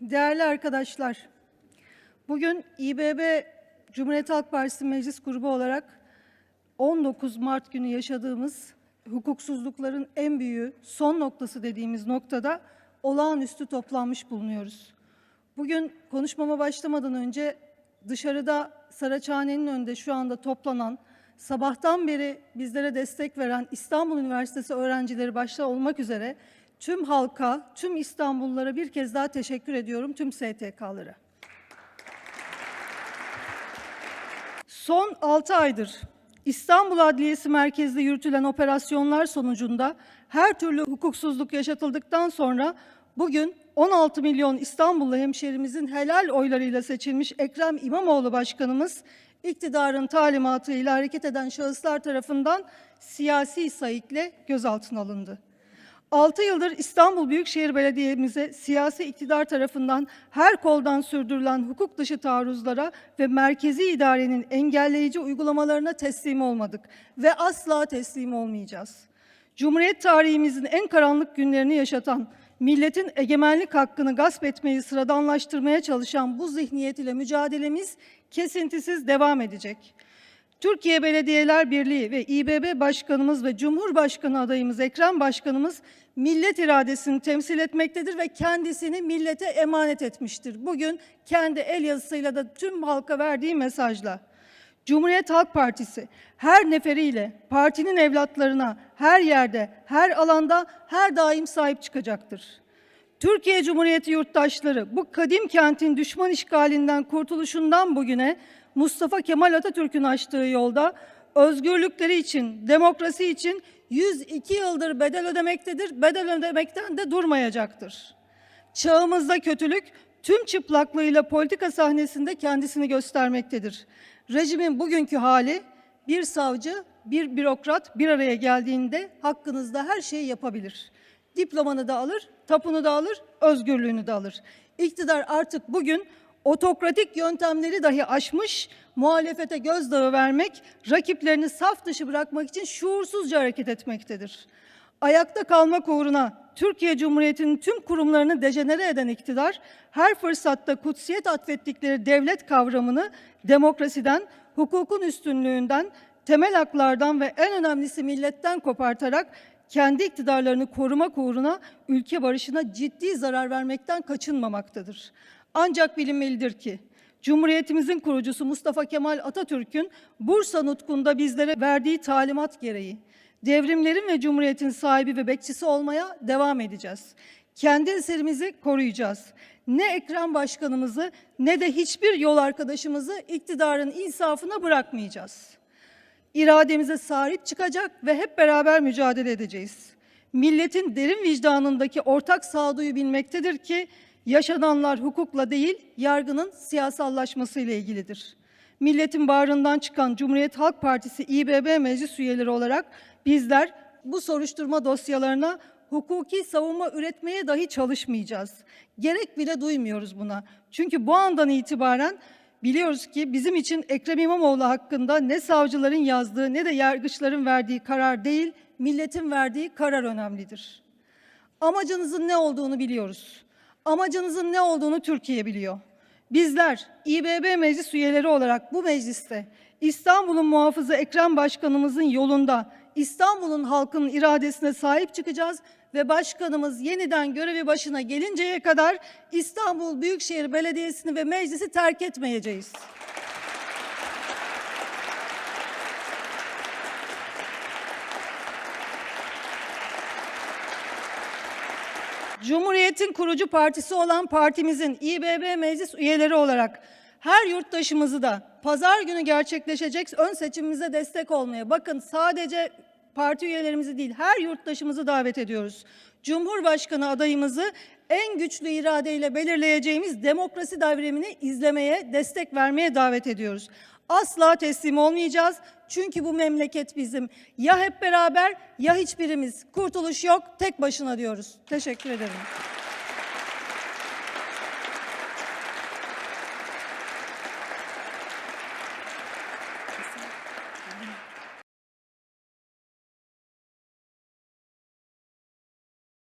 Değerli arkadaşlar, bugün İBB Cumhuriyet Halk Partisi Meclis Grubu olarak 19 Mart günü yaşadığımız hukuksuzlukların en büyüğü, son noktası dediğimiz noktada olağanüstü toplanmış bulunuyoruz. Bugün konuşmama başlamadan önce dışarıda Saraçhane'nin önünde şu anda toplanan, sabahtan beri bizlere destek veren İstanbul Üniversitesi öğrencileri başta olmak üzere tüm halka, tüm İstanbullulara bir kez daha teşekkür ediyorum, tüm STK'lara. Son 6 aydır İstanbul Adliyesi merkezinde yürütülen operasyonlar sonucunda her türlü hukuksuzluk yaşatıldıktan sonra bugün 16 milyon İstanbullu hemşerimizin helal oylarıyla seçilmiş Ekrem İmamoğlu Başkanımız iktidarın talimatıyla hareket eden şahıslar tarafından siyasi sayıkle gözaltına alındı. 6 yıldır İstanbul Büyükşehir Belediye'mize siyasi iktidar tarafından her koldan sürdürülen hukuk dışı taarruzlara ve merkezi idarenin engelleyici uygulamalarına teslim olmadık ve asla teslim olmayacağız. Cumhuriyet tarihimizin en karanlık günlerini yaşatan, milletin egemenlik hakkını gasp etmeyi sıradanlaştırmaya çalışan bu zihniyet ile mücadelemiz kesintisiz devam edecek. Türkiye Belediyeler Birliği ve İBB Başkanımız ve Cumhurbaşkanı adayımız Ekrem Başkanımız millet iradesini temsil etmektedir ve kendisini millete emanet etmiştir. Bugün kendi el yazısıyla da tüm halka verdiği mesajla. Cumhuriyet Halk Partisi her neferiyle partinin evlatlarına her yerde, her alanda, her daim sahip çıkacaktır. Türkiye Cumhuriyeti yurttaşları bu kadim kentin düşman işgalinden kurtuluşundan bugüne Mustafa Kemal Atatürk'ün açtığı yolda özgürlükleri için, demokrasi için 102 yıldır bedel ödemektedir. Bedel ödemekten de durmayacaktır. Çağımızda kötülük tüm çıplaklığıyla politika sahnesinde kendisini göstermektedir. Rejimin bugünkü hali bir savcı, bir bürokrat bir araya geldiğinde hakkınızda her şeyi yapabilir. Diplomanı da alır, tapunu da alır, özgürlüğünü de alır. İktidar artık bugün otokratik yöntemleri dahi aşmış, muhalefete gözdağı vermek, rakiplerini saf dışı bırakmak için şuursuzca hareket etmektedir. Ayakta kalmak uğruna Türkiye Cumhuriyeti'nin tüm kurumlarını dejenere eden iktidar, her fırsatta kutsiyet atfettikleri devlet kavramını demokrasiden, hukukun üstünlüğünden, temel haklardan ve en önemlisi milletten kopartarak kendi iktidarlarını korumak uğruna ülke barışına ciddi zarar vermekten kaçınmamaktadır. Ancak bilinmelidir ki Cumhuriyetimizin kurucusu Mustafa Kemal Atatürk'ün Bursa nutkunda bizlere verdiği talimat gereği devrimlerin ve cumhuriyetin sahibi ve bekçisi olmaya devam edeceğiz. Kendi eserimizi koruyacağız. Ne Ekrem Başkanımızı ne de hiçbir yol arkadaşımızı iktidarın insafına bırakmayacağız. İrademize sahip çıkacak ve hep beraber mücadele edeceğiz. Milletin derin vicdanındaki ortak sağduyu bilmektedir ki yaşananlar hukukla değil, yargının siyasallaşmasıyla ilgilidir. Milletin bağrından çıkan Cumhuriyet Halk Partisi İBB meclis üyeleri olarak bizler bu soruşturma dosyalarına hukuki savunma üretmeye dahi çalışmayacağız. Gerek bile duymuyoruz buna. Çünkü bu andan itibaren biliyoruz ki bizim için Ekrem İmamoğlu hakkında ne savcıların yazdığı ne de yargıçların verdiği karar değil, milletin verdiği karar önemlidir. Amacınızın ne olduğunu biliyoruz. Amacınızın ne olduğunu Türkiye biliyor. Bizler İBB meclis üyeleri olarak bu mecliste İstanbul'un muhafızı Ekrem Başkanımızın yolunda İstanbul'un halkının iradesine sahip çıkacağız ve başkanımız yeniden görevi başına gelinceye kadar İstanbul Büyükşehir Belediyesi'ni ve meclisi terk etmeyeceğiz. Cumhuriyet'in kurucu partisi olan partimizin İBB meclis üyeleri olarak her yurttaşımızı da pazar günü gerçekleşecek ön seçimimize destek olmaya bakın sadece parti üyelerimizi değil her yurttaşımızı davet ediyoruz. Cumhurbaşkanı adayımızı en güçlü iradeyle belirleyeceğimiz demokrasi devrimini izlemeye, destek vermeye davet ediyoruz. Asla teslim olmayacağız. Çünkü bu memleket bizim. Ya hep beraber ya hiçbirimiz. Kurtuluş yok, tek başına diyoruz. Teşekkür ederim.